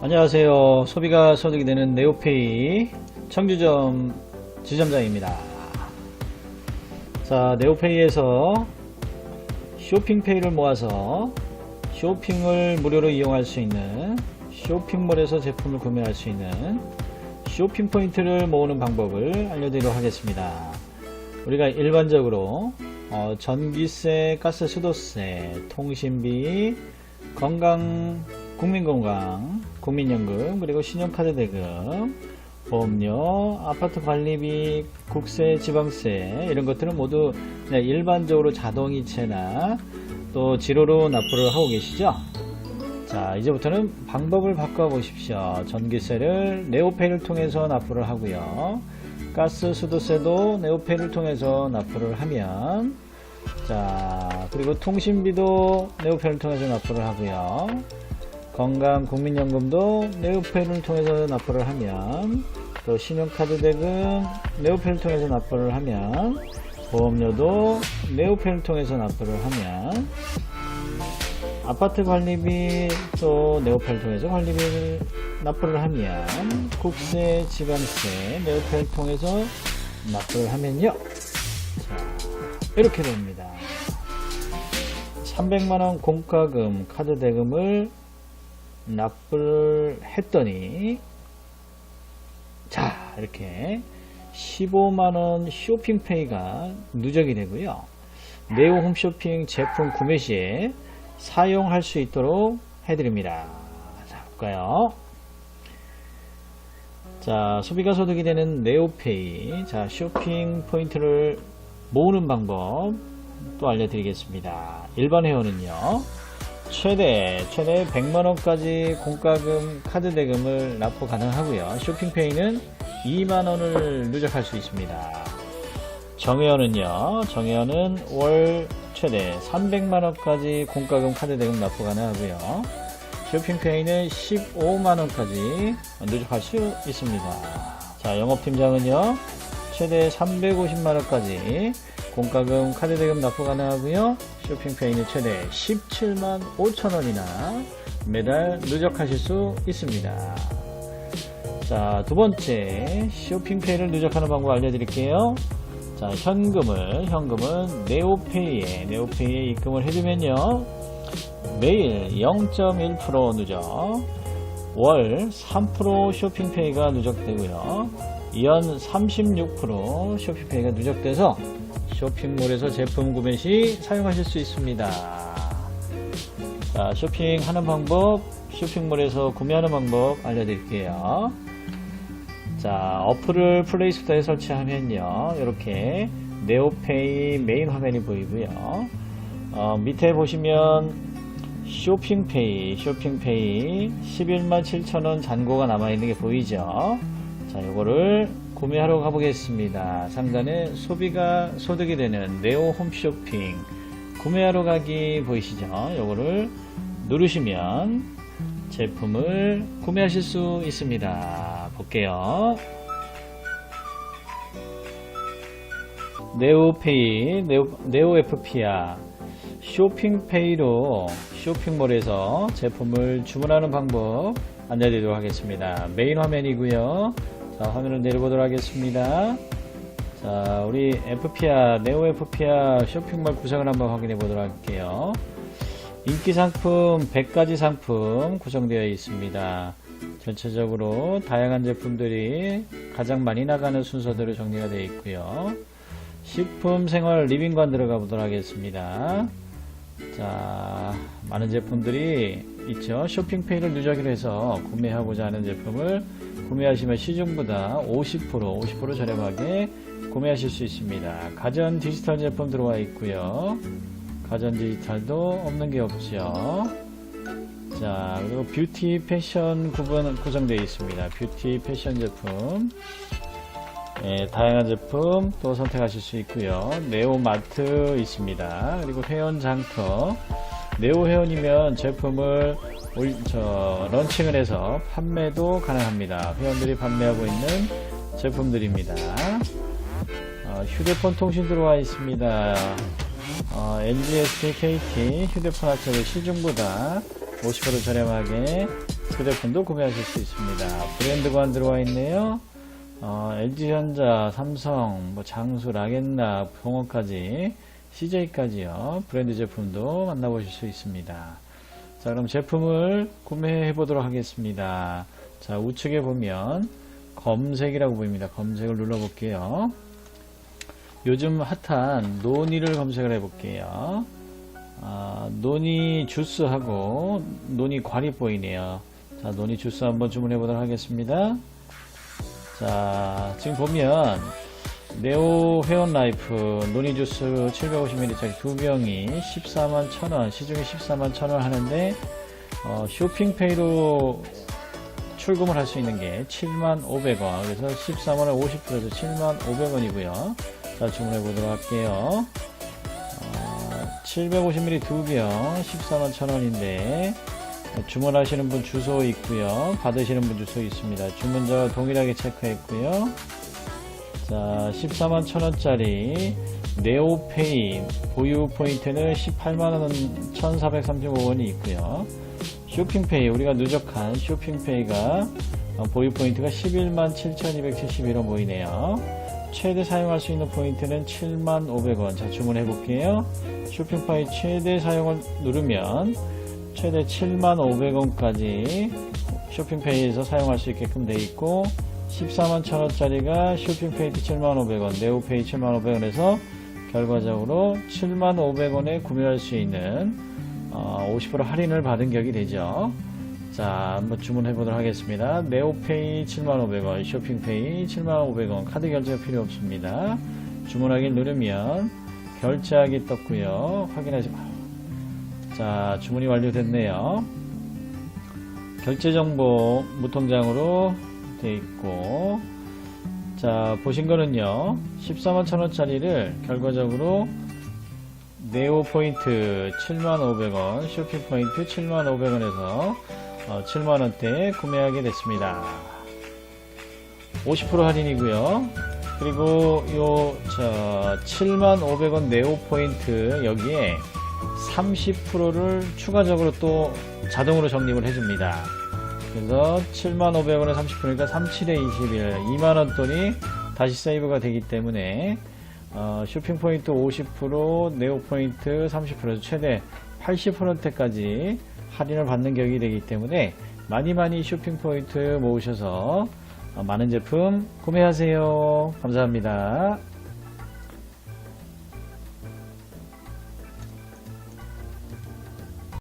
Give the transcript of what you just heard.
안녕하세요. 소비가 소득이 되는 네오페이 청주점 지점장입니다. 자, 네오페이에서 쇼핑페이를 모아서 쇼핑을 무료로 이용할 수 있는 쇼핑몰에서 제품을 구매할 수 있는 쇼핑 포인트를 모으는 방법을 알려드리도록 하겠습니다. 우리가 일반적으로 어, 전기세, 가스 수도세, 통신비, 건강, 국민건강, 국민연금, 그리고 신용카드 대금, 보험료, 아파트 관리비, 국세, 지방세 이런 것들은 모두 일반적으로 자동이체나 또 지로로 납부를 하고 계시죠? 자 이제부터는 방법을 바꿔 보십시오. 전기세를 네오페이를 통해서 납부를 하고요. 가스, 수도세도 네오페이를 통해서 납부를 하면 자 그리고 통신비도 네오페이를 통해서 납부를 하고요. 건강 국민연금도 네오페이를 통해서 납부를 하면 또 신용카드 대금 네오페이를 통해서 납부를 하면 보험료도 네오페이를 통해서 납부를 하면 아파트 관리비 또 네오페이를 통해서 관리비를 납부를 하면 국세 지방세 네오페이를 통해서 납부를 하면요. 자 이렇게 됩니다. 300만원 공과금 카드 대금을 납부를 했더니 자 이렇게 15만원 쇼핑페이가 누적이 되고요. 네오 홈쇼핑 제품 구매 시에 사용할 수 있도록 해드립니다. 자 볼까요? 자 소비가 소득이 되는 네오페이. 자 쇼핑 포인트를 모으는 방법 또 알려드리겠습니다. 일반 회원은요 최대 최대 100만원까지 공과금 카드 대금을 납부 가능하고요. 쇼핑페이는 2만원을 누적할 수 있습니다. 정회원은요 정회원은 월 최대 300만원까지 공과금 카드 대금 납부 가능하고요. 쇼핑페이는 15만원까지 누적할 수 있습니다. 자 영업팀장은요 최대 350만원까지 공과금 카드 대금 납부 가능하고요. 쇼핑페이는 최대 17만 5천원이나 매달 누적하실 수 있습니다. 자 두 번째 쇼핑페이를 누적하는 방법 알려드릴게요. 자 현금을 현금은 네오페이에 네오페이에 입금을 해주면요. 매일 0.1% 누적 월 3% 쇼핑페이가 누적되고요 연 36% 쇼핑페이가 누적돼서 쇼핑몰에서 제품 구매 시 사용하실 수 있습니다. 자 쇼핑하는 방법 쇼핑몰에서 구매하는 방법 알려드릴게요. 자 어플을 플레이스토어에 설치하면요 이렇게 네오페이 메인 화면이 보이고요. 어, 밑에 보시면 쇼핑페이 쇼핑페이 11만 7천원 잔고가 남아있는 게 보이죠 자 요거를 구매하러 가보겠습니다 상단에 소비가 소득이 되는 네오 홈쇼핑 구매하러 가기 보이시죠 요거를 누르시면 제품을 구매하실 수 있습니다 볼게요 네오페이 네오, 네오 FP야 쇼핑페이로 쇼핑몰에서 제품을 주문하는 방법 알려드리도록 하겠습니다. 메인 화면이고요. 자, 화면을 내려보도록 하겠습니다. 자, 우리 FPR, 네오 FPR 쇼핑몰 구성을 한번 확인해 보도록 할게요. 인기 상품 100가지 상품 구성되어 있습니다. 전체적으로 다양한 제품들이 가장 많이 나가는 순서대로 정리가 되어 있고요. 식품, 생활, 리빙관 들어가 보도록 하겠습니다. 자, 많은 제품들이 있죠. 쇼핑페이를 누적으로 해서 구매하고자 하는 제품을 구매하시면 시중보다 50%, 50% 저렴하게 구매하실 수 있습니다. 가전 디지털 제품 들어와 있고요. 가전 디지털도 없는 게 없죠. 자, 그리고 뷰티 패션 구분 구성되어 있습니다. 뷰티 패션 제품. 예, 다양한 제품 또 선택하실 수 있고요. 네오마트 있습니다. 그리고 회원 장터. 네오 회원이면 제품을 올, 저, 런칭을 해서 판매도 가능합니다. 회원들이 판매하고 있는 제품들입니다. 어, 휴대폰 통신 들어와 있습니다. 어, LG, SK, KT 휴대폰 합체를 시중보다 50% 저렴하게 그 제품도 구매하실 수 있습니다. 브랜드관 들어와 있네요. 어, LG전자, 삼성, 뭐 장수, 라겐나, 봉어까지 CJ까지요. 브랜드 제품도 만나보실 수 있습니다. 자, 그럼 제품을 구매해 보도록 하겠습니다. 자, 우측에 보면 검색이라고 보입니다. 검색을 눌러볼게요. 요즘 핫한 노니를 검색을 해볼게요. 아, 노니 주스하고 노니 과리 보이네요. 자, 노니 주스 한번 주문해 보도록 하겠습니다. 자, 지금 보면 네오 회원 라이프 노니 주스 750ml짜리 두 병이 14만 1,000원, 시중에 14만 1,000원 하는데 어, 쇼핑페이로 출금을 할 수 있는 게 7만 500원. 그래서 13원에 50%에서 7만 500원이고요. 자, 주문해 보도록 할게요. 750ml 두병 14만 1,000원인데 주문하시는 분 주소 있고요. 받으시는 분 주소 있습니다. 주문자와 동일하게 체크했고요. 자, 14만 1,000원짜리 네오페이 보유 포인트는 18만원 1,435원이 있고요. 쇼핑페이 우리가 누적한 쇼핑페이가 어, 보유 포인트가 11만 7,271원 보이네요. 최대 사용할 수 있는 포인트는 7만 500원. 자, 주문해 볼게요. 쇼핑페이 최대 사용을 누르면 최대 7만 500원까지 쇼핑페이에서 사용할 수 있게끔 돼 있고 14만 1000원짜리가 쇼핑페이 7만 500원, 네오페이 7만 500원에서 결과적으로 7만 500원에 구매할 수 있는 어, 50% 할인을 받은 격이 되죠. 자, 한번 주문해 보도록 하겠습니다. 네오페이 7,500원, 쇼핑페이 7,500원, 카드 결제가 필요 없습니다. 주문하기 누르면 결제하기 떴고요. 확인하시 자, 주문이 완료됐네요. 결제 정보 무통장으로 돼 있고 자, 보신 거는요. 14만 1,000원짜리를 결과적으로 네오 포인트 7,500원, 쇼핑 포인트 7,500원에서 어, 7만원대에 구매하게 됐습니다. 50% 할인이고요. 그리고 요, 저, 7만500원 네오 포인트 여기에 30%를 추가적으로 또 자동으로 적립을 해줍니다. 그래서 7만 500원에 30%니까 37에 21, 2만원 돈이 다시 세이브가 되기 때문에 어, 쇼핑 포인트 50%, 네오 포인트 30%에서 최대 80%까지 할인을 받는 격이 되기 때문에 많이 많이 쇼핑 포인트 모으셔서 어, 많은 제품 구매하세요. 감사합니다.